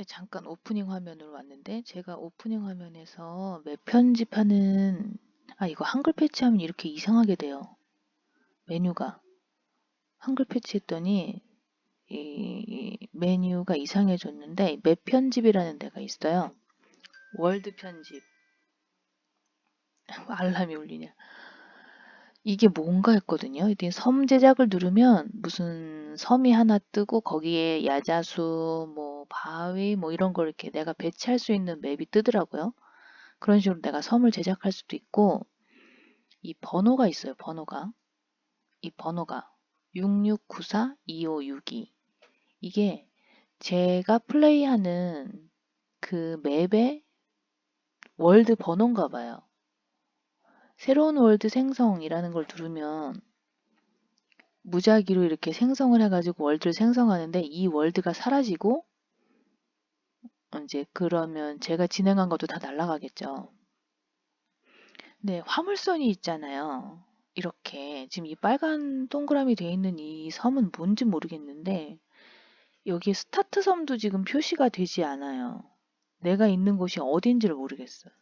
네, 잠깐 오프닝 화면으로 왔는데 제가 오프닝 화면에서 맵 편집하는 아 이거 한글 패치하면 이렇게 이상하게 돼요. 메뉴가 한글 패치했더니 이, 이 메뉴가 이상해졌는데 맵 편집이라는 데가 있어요. 월드 편집 알람이 울리냐 이게 뭔가 했거든요. 이게 섬 제작을 누르면 무슨 섬이 하나 뜨고 거기에 야자수, 뭐 바위, 뭐 이런 걸 이렇게 내가 배치할 수 있는 맵이 뜨더라고요. 그런 식으로 내가 섬을 제작할 수도 있고 이 번호가 있어요. 번호가 이 번호가 6694-2562 이게 제가 플레이하는 그 맵의 월드 번호인가 봐요. 새로운 월드 생성이라는 걸 누르면 무작위로 이렇게 생성을 해가지고 월드를 생성하는데 이 월드가 사라지고 이제 그러면 제가 진행한 것도 다 날아가겠죠. 네, 화물선이 있잖아요. 이렇게 지금 이 빨간 동그라미 되어 있는 이 섬은 뭔지 모르겠는데 여기 스타트 섬도 지금 표시가 되지 않아요. 내가 있는 곳이 어딘지를 모르겠어요.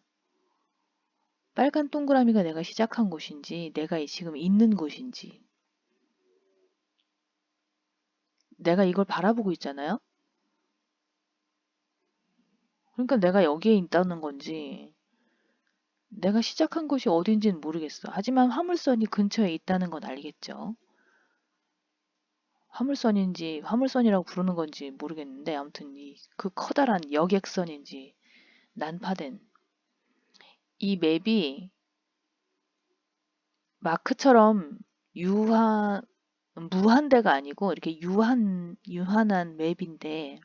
빨간 동그라미가 내가 시작한 곳인지 내가 지금 있는 곳인지 내가 이걸 바라보고 있잖아요. 그러니까 내가 여기에 있다는 건지 내가 시작한 곳이 어딘지는 모르겠어. 하지만 화물선이 근처에 있다는 건 알겠죠. 화물선인지 화물선이라고 부르는 건지 모르겠는데 아무튼 이 그 커다란 여객선인지 난파된 이 맵이 마크처럼 유한 무한대가 아니고 이렇게 유한 유한한 맵인데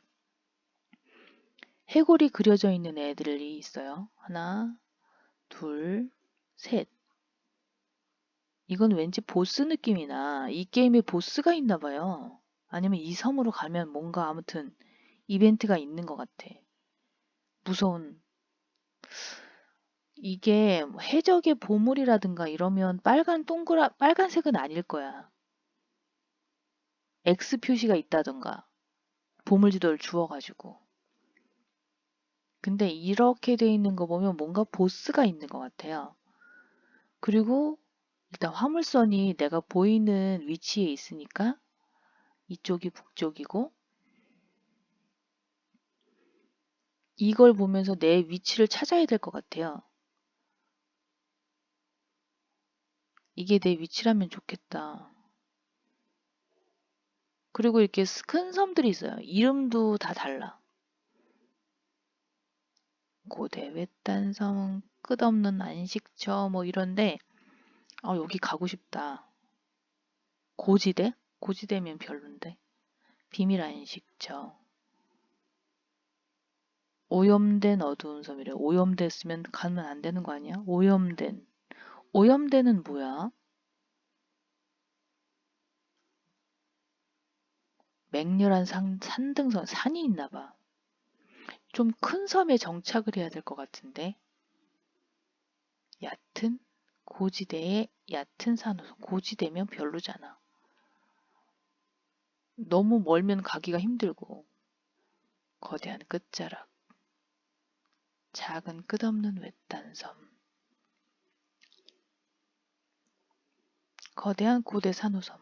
해골이 그려져 있는 애들이 있어요. 하나, 둘, 셋. 이건 왠지 보스 느낌이나 이 게임에 보스가 있나 봐요. 아니면 이 섬으로 가면 뭔가 아무튼 이벤트가 있는 것 같아. 무서운 이게 뭐 해적의 보물이라든가 이러면 빨간 동그라 빨간색은 아닐 거야. X 표시가 있다던가 보물 지도를 주워가지고. 근데 이렇게 돼 있는 거 보면 뭔가 보스가 있는 것 같아요. 그리고 일단 화물선이 내가 보이는 위치에 있으니까 이쪽이 북쪽이고 이걸 보면서 내 위치를 찾아야 될 것 같아요. 이게 내 위치라면 좋겠다. 그리고 이렇게 큰 섬들이 있어요. 이름도 다 달라. 고대 외딴 섬, 끝없는 안식처 뭐 이런데 아 여기 가고 싶다. 고지대? 고지대면 별론데. 비밀 안식처. 오염된 어두운 섬이래. 오염됐으면 가면 안 되는 거 아니야? 오염된. 오염되는 뭐야? 맹렬한 산, 산등성, 산이 있나 봐. 좀 큰 섬에 정착을 해야 될 것 같은데. 얕은 고지대에 얕은 산호선. 고지대면 별로잖아. 너무 멀면 가기가 힘들고. 거대한 끝자락. 작은 끝없는 외딴 섬. 거대한 고대 산호섬.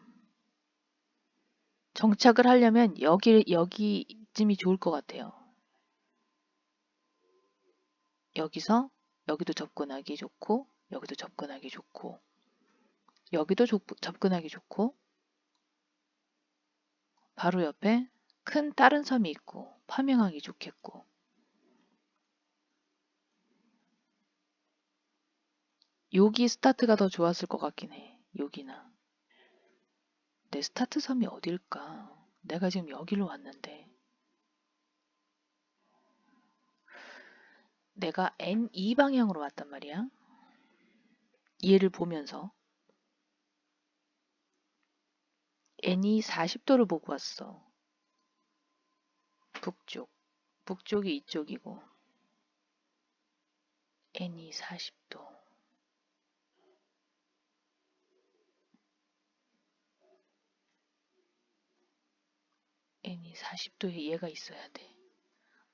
정착을 하려면 여기, 여기쯤이 좋을 것 같아요. 여기서 여기도 접근하기 좋고 여기도 접근하기 좋고 여기도 조, 접근하기 좋고 바로 옆에 큰 다른 섬이 있고 파밍하기 좋겠고 여기 스타트가 더 좋았을 것 같긴 해. 여기나. 내 스타트 섬이 어딜까? 내가 지금 여기로 왔는데. 내가 N2 방향으로 왔단 말이야. 얘를 보면서. N이 40도를 보고 왔어. 북쪽. 북쪽이 이쪽이고. N이 40도. n이 40도에 얘가 있어야 돼.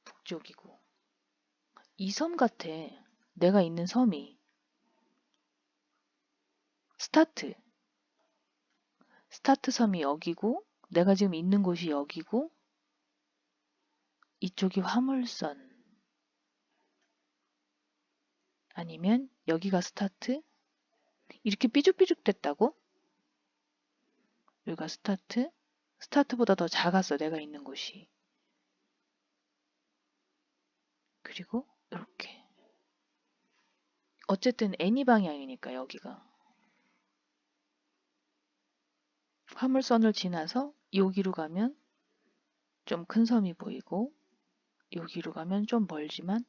북쪽이고 이 섬 같아. 내가 있는 섬이 스타트. 스타트 섬이 여기고 내가 지금 있는 곳이 여기고 이쪽이 화물선 아니면 여기가 스타트 이렇게 삐죽삐죽 됐다고? 여기가 스타트 스타트보다 더 작았어 내가 있는 곳이 그리고 이렇게 어쨌든 애니 방향이니까 여기가 화물선을 지나서 여기로 가면 좀 큰 섬이 보이고 여기로 가면 좀 멀지만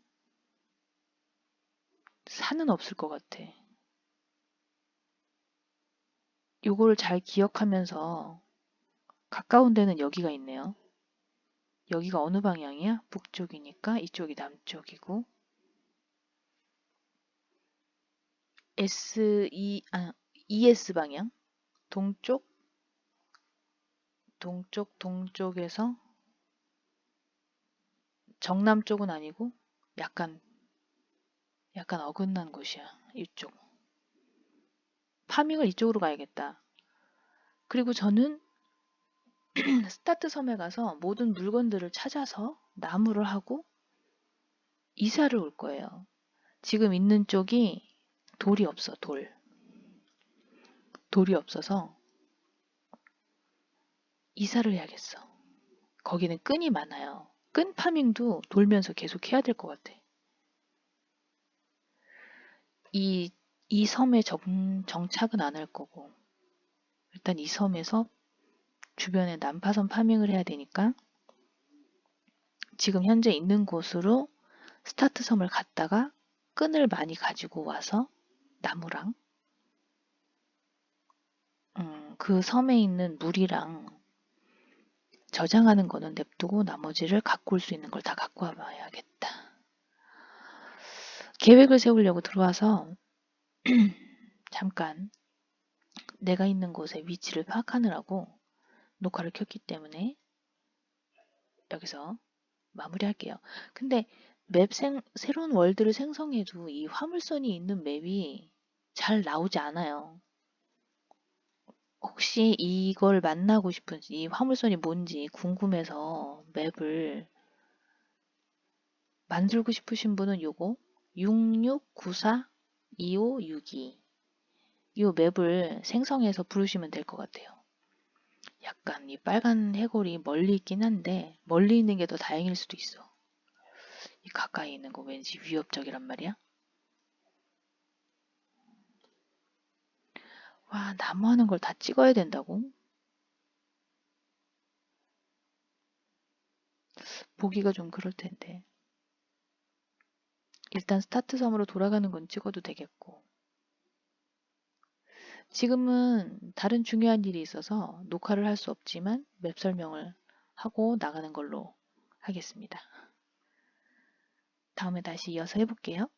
산은 없을 것 같아. 요거를 잘 기억하면서 가까운 데는 여기가 있네요. 여기가 어느 방향이야? 북쪽이니까 이쪽이 남쪽이고 S, E, 아, ES 방향 동쪽 동쪽 동쪽에서 정남 쪽은 아니고 약간 약간 어긋난 곳이야. 이쪽. 파밍을 이쪽으로 가야겠다. 그리고 저는 스타트 섬에 가서 모든 물건들을 찾아서 나무를 하고 이사를 올 거예요. 지금 있는 쪽이 돌이 없어, 돌. 돌이 없어서 이사를 해야겠어. 거기는 끈이 많아요. 끈 파밍도 돌면서 계속 해야 될 것 같아. 이, 이 섬에 정, 정착은 안 할 거고, 일단 이 섬에서 주변에 난파선 파밍을 해야 되니까, 지금 현재 있는 곳으로 스타트 섬을 갔다가 끈을 많이 가지고 와서 나무랑, 음, 그 섬에 있는 물이랑 저장하는 거는 냅두고 나머지를 갖고 올 수 있는 걸 다 갖고 와봐야겠다. 계획을 세우려고 들어와서 잠깐 내가 있는 곳의 위치를 파악하느라고 녹화를 켰기 때문에 여기서 마무리할게요. 근데 맵 생, 새로운 월드를 생성해도 이 화물선이 있는 맵이 잘 나오지 않아요. 혹시 이걸 만나고 싶은지, 이 화물선이 뭔지 궁금해서 맵을 만들고 싶으신 분은 요거 6694-2562 이 맵을 생성해서 부르시면 될 것 같아요. 약간 이 빨간 해골이 멀리 있긴 한데 멀리 있는 게 더 다행일 수도 있어. 이 가까이 있는 거 왠지 위협적이란 말이야. 와, 나무 하는 걸 다 찍어야 된다고? 보기가 좀 그럴 텐데. 일단 스타트 섬으로 돌아가는 건 찍어도 되겠고. 지금은 다른 중요한 일이 있어서 녹화를 할 수 없지만 맵 설명을 하고 나가는 걸로 하겠습니다. 다음에 다시 이어서 해볼게요.